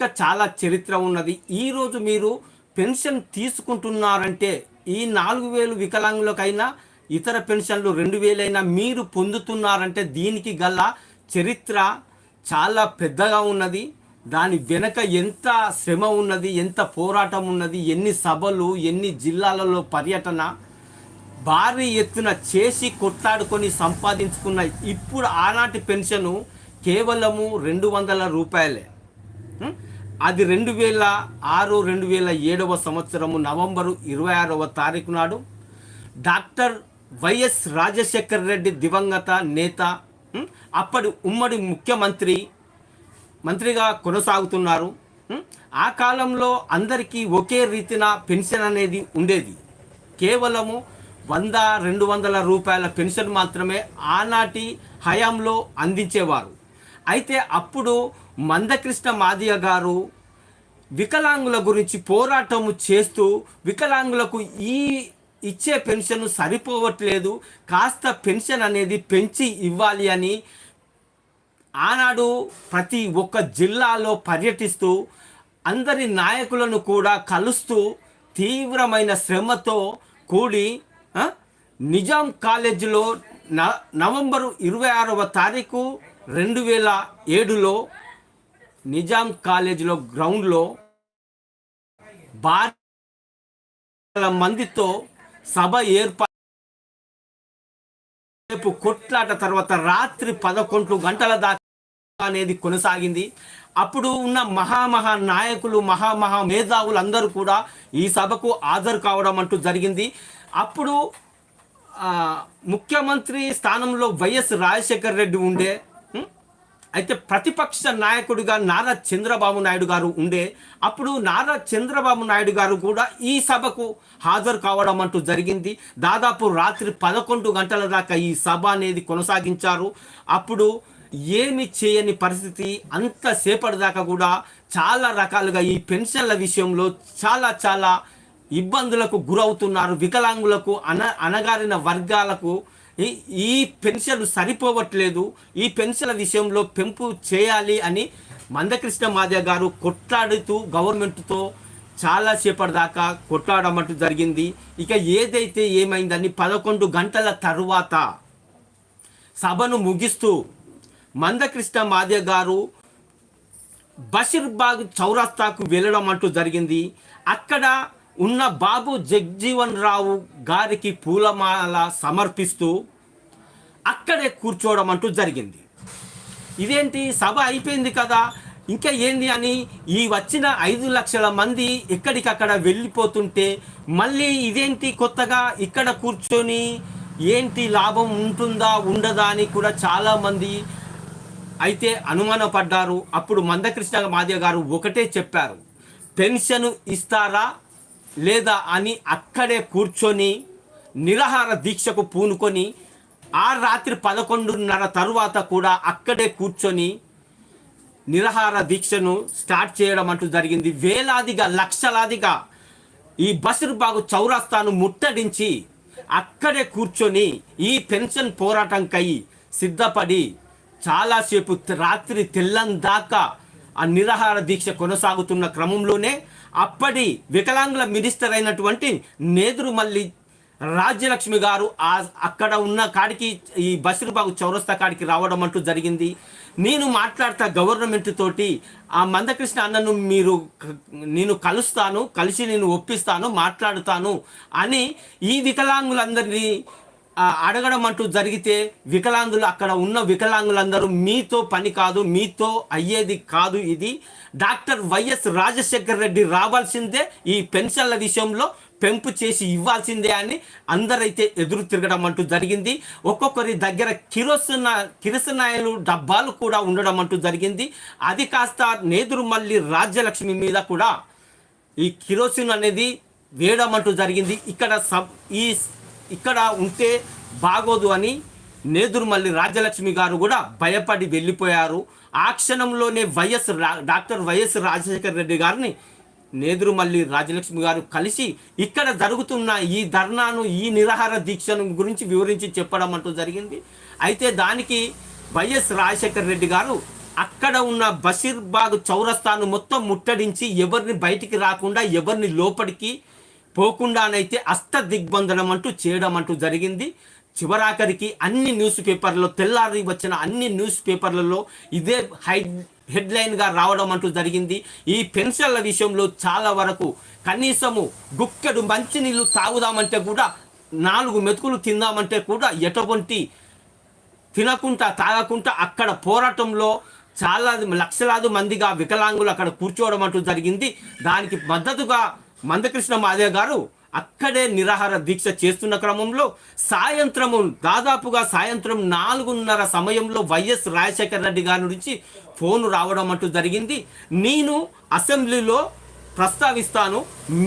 ఇంకా చాలా చరిత్ర ఉన్నది. ఈరోజు మీరు పెన్షన్ తీసుకుంటున్నారంటే ఈ నాలుగు వేలు వికలాంగులకైనా ఇతర పెన్షన్లు రెండు వేలైనా మీరు పొందుతున్నారంటే దీనికి గల చరిత్ర చాలా పెద్దగా ఉన్నది. దాని వెనక ఎంత శ్రమ ఉన్నది ఎంత పోరాటం ఉన్నది ఎన్ని సభలు ఎన్ని జిల్లాలలో పర్యటన భారీ ఎత్తున చేసి కొట్లాడుకొని సంపాదించుకున్న ఇప్పుడు ఆనాటి పెన్షను కేవలము రెండు వందల రూపాయలే. అది రెండు వేల ఆరు రెండు వేల ఏడవ సంవత్సరము నవంబరు ఇరవై ఆరవ తారీఖు నాడు డాక్టర్ వైఎస్ రాజశేఖర్ రెడ్డి దివంగత నేత అప్పటి ఉమ్మడి ముఖ్యమంత్రి మంత్రిగా కొనసాగుతున్నారు. ఆ కాలంలో అందరికీ ఒకే రీతిన పెన్షన్ అనేది ఉండేది. కేవలము వంద రెండు వందల రూపాయల పెన్షన్ మాత్రమే ఆనాటి హయాంలో అందించేవారు. అయితే అప్పుడు మందకృష్ణ మాదియ గారు వికలాంగుల గురించి పోరాటము చేస్తూ వికలాంగులకు ఈ ఇచ్చే పెన్షన్ సరిపోవట్లేదు కాస్త పెన్షన్ అనేది పెంచి ఇవ్వాలి అని ఆనాడు ప్రతి ఒక్క జిల్లాలో పర్యటిస్తూ అందరి నాయకులను కూడా కలుస్తూ తీవ్రమైన శ్రమతో కూడి నిజాం కాలేజీలో న నవంబరు ఇరవై ఆరవ తారీఖు రెండు వేల ఏడులో నిజాం కాలేజీలో గ్రౌండ్లో భారీ మందితో సభ ఏర్పాటు రేపు కొట్లాట తర్వాత రాత్రి పదకొండు గంటల దాకా అనేది కొనసాగింది. అప్పుడు ఉన్న మహామహా నాయకులు మహామహా మేధావులు అందరూ కూడా ఈ సభకు హాజరు కావడం అంటూ జరిగింది. అప్పుడు ముఖ్యమంత్రి స్థానంలో వైఎస్ రాజశేఖర్ రెడ్డి ఉండే అయితే ప్రతిపక్ష నాయకుడిగా నారా చంద్రబాబు నాయుడు గారు ఉండే అప్పుడు నారా చంద్రబాబు నాయుడు గారు కూడా ఈ సభకు హాజరు కావడం అంటూ జరిగింది. దాదాపు రాత్రి పదకొండు గంటల దాకా ఈ సభ అనేది కొనసాగించారు. అప్పుడు ఏమి చేయని పరిస్థితి అంతసేపటి దాకా కూడా చాలా రకాలుగా ఈ పెన్షన్ల విషయంలో చాలా చాలా ఇబ్బందులకు గురవుతున్నారు వికలాంగులకు అన అనగారిన వర్గాలకు ఈ ఈ పెన్షన్ సరిపోవట్లేదు ఈ పెన్షన్ల విషయంలో పెంపు చేయాలి అని మందకృష్ణ మాదియ గారు కొట్లాడుతూ గవర్నమెంట్తో చాలా సేపటి దాకా కొట్లాడమంటూ జరిగింది. ఇక ఏదైతే ఏమైందని పదకొండు గంటల తరువాత సభను ముగిస్తూ మందకృష్ణ మాదియ గారు బషీర్బాగ్ చౌరస్తాకు వెళ్ళడం అంటూ జరిగింది. అక్కడ ఉన్న బాబు జగ్జీవన్ రావు గారికి పూలమాల సమర్పిస్తూ అక్కడే కూర్చోవడం అంటూ జరిగింది. ఇదేంటి? సభ అయిపోయింది కదా. ఇంకా ఏంది అని ఈ వచ్చిన ఐదు లక్షల మంది ఎక్కడికక్కడ వెళ్ళిపోతుంటే మళ్ళీ ఇదేంటి కొత్తగా ఇక్కడ కూర్చొని ఏంటి లాభం ఉంటుందా ఉండదా అని కూడా చాలామంది అయితే అనుమానపడ్డారు. అప్పుడు మందకృష్ణ మాదియ గారు ఒకటే చెప్పారు. పెన్షన్ ఇస్తారా? లేదా అని అక్కడే కూర్చొని నిరాహార దీక్షకు పూనుకొని ఆ రాత్రి పదకొండున్నర తరువాత కూడా అక్కడే కూర్చొని నిరాహార దీక్షను స్టార్ట్ చేయడం అంటూ జరిగింది. వేలాదిగా లక్షలాదిగా ఈ బషీర్బాగు చౌరస్తాను ముట్టడించి అక్కడే కూర్చొని ఈ పెన్షన్ పోరాటంకై సిద్ధపడి చాలాసేపు రాత్రి తెల్లం దాకా ఆ నిరాహార దీక్ష కొనసాగుతున్న క్రమంలోనే అప్పటి వికలాంగుల మినిస్టర్ అయినటువంటి నేదురుమల్లి రాజ్యలక్ష్మి గారు ఆ అక్కడ ఉన్న కాడికి ఈ బషీర్బాగు చౌరస్తా కాడికి రావడం అంటూ జరిగింది. నేను మాట్లాడతా గవర్నమెంట్ తోటి ఆ మందకృష్ణ అన్నను మీరు నేను కలుస్తాను కలిసి నేను ఒప్పిస్తాను మాట్లాడుతాను అని ఈ వికలాంగులందరినీ అడగడం అంటూ జరిగితే వికలాంగులు అక్కడ ఉన్న వికలాంగులందరూ మీతో పని కాదు మీతో అయ్యేది కాదు ఇది. డాక్టర్ వైఎస్ రాజశేఖర్ రెడ్డి రావాల్సిందే ఈ పెన్షన్ల విషయంలో పెంపు చేసి ఇవ్వాల్సిందే అని అందరైతే ఎదురు తిరగడం అంటూ జరిగింది. ఒక్కొక్కరి దగ్గర కిరోసిన కిరసనాయలు డబ్బాలు కూడా ఉండడం అంటూ జరిగింది. అది కాస్త నేదురు రాజ్యలక్ష్మి మీద కూడా ఈ కిరోసిన్ అనేది వేయడం అంటూ జరిగింది. ఇక్కడ సబ్ ఈ ఇక్కడ ఉంటే బాగోదు అని నేదురుమల్లి రాజలక్ష్మి గారు కూడా భయపడి వెళ్ళిపోయారు. ఆ క్షణంలోనే వైఎస్ రా- డాక్టర్ వైఎస్ రాజశేఖర్ రెడ్డి గారిని నేదురుమల్లి రాజలక్ష్మి గారు కలిసి ఇక్కడ జరుగుతున్న ఈ ధర్నాను ఈ నిరాహార దీక్షను గురించి వివరించి చెప్పడం అంటూ జరిగింది. అయితే దానికి వైఎస్ రాజశేఖర్ రెడ్డి గారు అక్కడ ఉన్న బషీర్బాగ్ చౌరస్తాను మొత్తం ముట్టడించి ఎవరిని బయటికి రాకుండా ఎవరిని లోపలికి పోకుండానైతే అస్త దిగ్బంధనం అంటూ చేయడం అంటూ జరిగింది. చివరాఖరికి అన్ని న్యూస్ పేపర్లలో తెల్లారి వచ్చిన అన్ని న్యూస్ పేపర్లలో ఇదే హై హెడ్లైన్గా రావడం అంటూ జరిగింది. ఈ పెన్షన్ల విషయంలో చాలా వరకు కనీసము గుక్కెడు మంచినీళ్ళు తాగుదామంటే కూడా నాలుగు మెతుకులు తిందామంటే కూడా ఎటువంటి తినకుండా తాగకుండా అక్కడ పోరాటంలో చాలా లక్షలాది మందిగా వికలాంగులు అక్కడ కూర్చోవడం అంటూ జరిగింది. దానికి మద్దతుగా మందకృష్ణ మాదే గారు అక్కడే నిరాహార దీక్ష చేస్తున్న క్రమంలో సాయంత్రము దాదాపుగా సాయంత్రం నాలుగున్నర సమయంలో వైఎస్ రాజశేఖర రెడ్డి గారి నుంచి ఫోన్ రావడం అంటూ జరిగింది. నేను అసెంబ్లీలో ప్రస్తావిస్తాను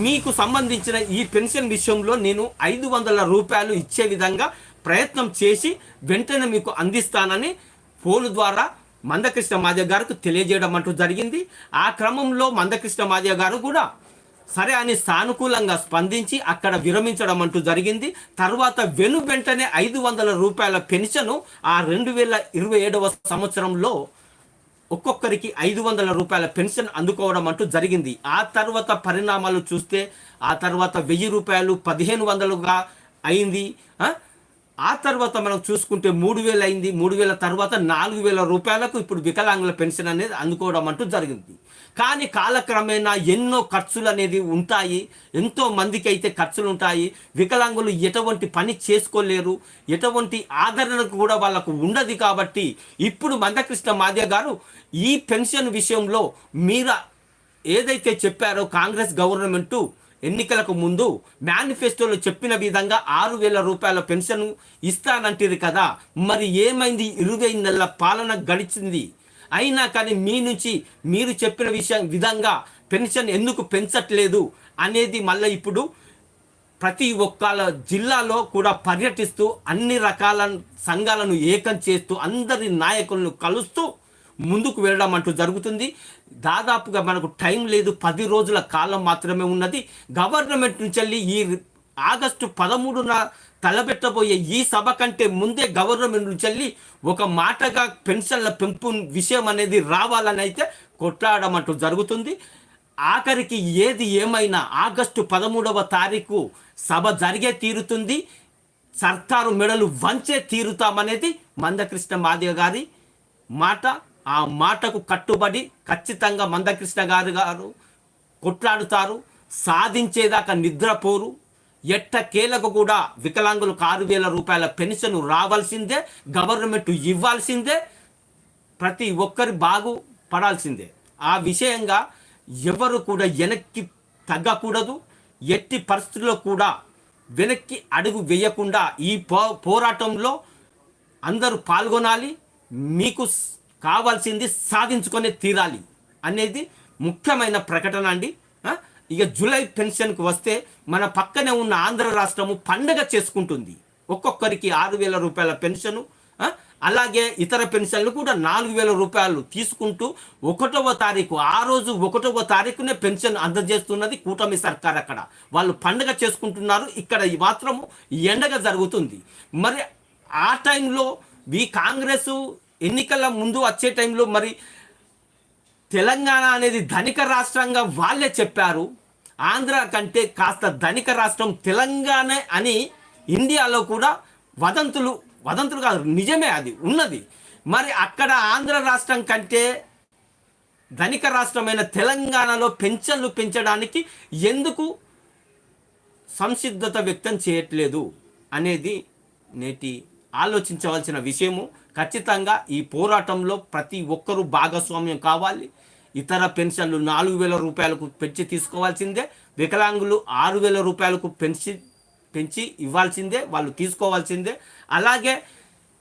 మీకు సంబంధించిన ఈ పెన్షన్ విషయంలో నేను ఐదు వందల రూపాయలు ఇచ్చే విధంగా ప్రయత్నం చేసి వెంటనే మీకు అందిస్తానని ఫోన్ ద్వారా మందకృష్ణ మాదిగ గారికి తెలియజేయడం అంటూ జరిగింది. ఆ క్రమంలో మందకృష్ణ మాదిగ గారు కూడా సరే అని సానుకూలంగా స్పందించి అక్కడ విరమించడం అంటూ జరిగింది. తర్వాత వెను వెంటనే ఐదు వందల రూపాయల పెన్షను ఆ రెండు వేల ఇరవై ఏడవ సంవత్సరంలో ఒక్కొక్కరికి ఐదు వందల రూపాయల పెన్షన్ అందుకోవడం అంటూ జరిగింది. ఆ తర్వాత పరిణామాలు చూస్తే ఆ తర్వాత వెయ్యి రూపాయలు పదిహేను వందలుగా అయింది. ఆ? తర్వాత మనం చూసుకుంటే మూడు వేలు అయింది మూడు వేల తర్వాత నాలుగు వేల రూపాయలకు ఇప్పుడు వికలాంగుల పెన్షన్ అనేది అందుకోవడం అంటూ జరిగింది కానీ కాలక్రమేణా ఎన్నో ఖర్చులు అనేది ఉంటాయి ఎంతో మందికి అయితే ఖర్చులు ఉంటాయి వికలాంగులు ఎటువంటి పని చేసుకోలేరు ఎటువంటి ఆదరణకు కూడా వాళ్ళకు ఉండదు కాబట్టి ఇప్పుడు మందకృష్ణ మాధ్య గారు ఈ పెన్షన్ విషయంలో మీరు ఏదైతే చెప్పారో కాంగ్రెస్ గవర్నమెంటు ఎన్నికలకు ముందు మేనిఫెస్టోలో చెప్పిన విధంగా ఆరు వేల రూపాయల పెన్షన్ ఇస్తానంటారు కదా. మరి ఏమైంది? ఇరవై నెలల పాలన గడిచింది. అయినా కానీ మీ నుంచి మీరు చెప్పిన విషయం విధంగా పెన్షన్ ఎందుకు పెంచట్లేదు అనేది మళ్ళీ ఇప్పుడు ప్రతి ఒక్క జిల్లాలో కూడా పర్యటిస్తూ అన్ని రకాల సంఘాలను ఏకం చేస్తూ అందరి నాయకులను కలుస్తూ ముందుకు వెళ్ళడం అంటూ జరుగుతుంది. దాదాపుగా మనకు టైం లేదు. పది రోజుల కాలం మాత్రమే ఉన్నది. గవర్నమెంట్ నుంచి వెళ్ళి ఈ ఆగస్టు పదమూడున తలపెట్టబోయే ఈ సభ కంటే ముందే గవర్నమెంట్ నుంచి వెళ్ళి ఒక మాటగా పెన్షన్ల పెంపు విషయం అనేది రావాలని అయితే కొట్లాడడం అంటూ జరుగుతుంది. ఆఖరికి ఏది ఏమైనా ఆగస్టు పదమూడవ తారీఖు సభ జరిగే తీరుతుంది. సర్కారు మెడలు వంచే తీరుతామనేది మందకృష్ణ మాదేవ్ గారి మాట. ఆ మాటకు కట్టుబడి ఖచ్చితంగా మందకృష్ణ గారు గారు కొట్లాడుతారు సాధించేదాకా నిద్రపోరు. ఎట్టకేలకు కూడా వికలాంగులకు ఆరు వేల రూపాయల పెన్షన్ రావాల్సిందే గవర్నమెంట్ ఇవ్వాల్సిందే ప్రతి ఒక్కరి బాగు పడాల్సిందే. ఆ విషయంగా ఎవరు కూడా వెనక్కి తగ్గకూడదు ఎట్టి పరిస్థితుల్లో కూడా వెనక్కి అడుగు వేయకుండా ఈ పో పోరాటంలో అందరూ పాల్గొనాలి. మీకు కావాల్సింది సాధించుకొని తీరాలి అనేది ముఖ్యమైన ప్రకటన అండి. ఇక జూలై పెన్షన్కి వస్తే మన పక్కనే ఉన్న ఆంధ్ర రాష్ట్రము పండగ చేసుకుంటుంది. ఒక్కొక్కరికి ఆరు వేల రూపాయల పెన్షను అలాగే ఇతర పెన్షన్లు కూడా నాలుగు వేల రూపాయలు తీసుకుంటూ ఒకటవ తారీఖు ఆ రోజు ఒకటవ తారీఖునే పెన్షన్ అందజేస్తున్నది కూటమి సర్కార్ అక్కడ. వాళ్ళు పండగ చేసుకుంటున్నారు ఇక్కడ ఈ మాత్రము ఎండగా జరుగుతుంది. మరి ఆ టైంలో ఈ కాంగ్రెస్ ఎన్నికల ముందు వచ్చే టైంలో మరి తెలంగాణ అనేది ధనిక రాష్ట్రంగా వాళ్ళే చెప్పారు. ఆంధ్ర కంటే కాస్త ధనిక రాష్ట్రం తెలంగాణ అని ఇండియాలో కూడా వదంతులు వదంతులు కాదు నిజమే అది ఉన్నది. మరి అక్కడ ఆంధ్ర రాష్ట్రం కంటే ధనిక రాష్ట్రమైన తెలంగాణలో పెన్షన్లు పెంచడానికి ఎందుకు సంసిద్ధత వ్యక్తం చేయట్లేదు అనేది నేటి ఆలోచించవలసిన విషయము. ఖచ్చితంగా ఈ పోరాటంలో ప్రతి ఒక్కరూ భాగస్వామ్యం కావాలి. ఇతర పెన్షన్లు నాలుగు వేల రూపాయలకు పెంచి తీసుకోవాల్సిందే. వికలాంగులు ఆరు వేల రూపాయలకు పెంచి పెంచి ఇవ్వాల్సిందే వాళ్ళు తీసుకోవాల్సిందే. అలాగే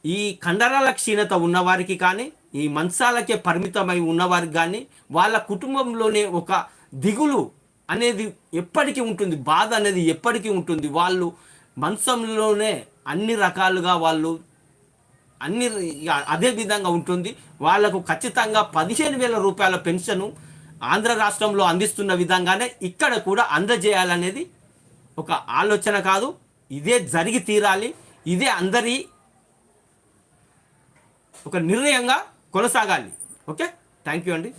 ఈ కండరాల క్షీణత ఉన్నవారికి కానీ ఈ మంచాలకే పరిమితమై ఉన్నవారికి కానీ వాళ్ళ కుటుంబంలోనే ఒక దిగులు అనేది ఎప్పటికీ ఉంటుంది. బాధ అనేది ఎప్పటికీ ఉంటుంది. వాళ్ళు మంచంలోనే అన్ని రకాలుగా వాళ్ళు అన్ని అదే విధంగా ఉంటుంది. వాళ్ళకు ఖచ్చితంగా పదిహేను వేల రూపాయల పెన్షన్ ఆంధ్ర రాష్ట్రంలో అందిస్తున్న విధంగానే ఇక్కడ కూడా అందజేయాలనేది ఒక ఆలోచన కాదు. ఇదే జరిగి తీరాలి. ఇదే అందరి ఒక నిర్ణయంగా కొనసాగాలి. ఓకే? థ్యాంక్ యూ అండి.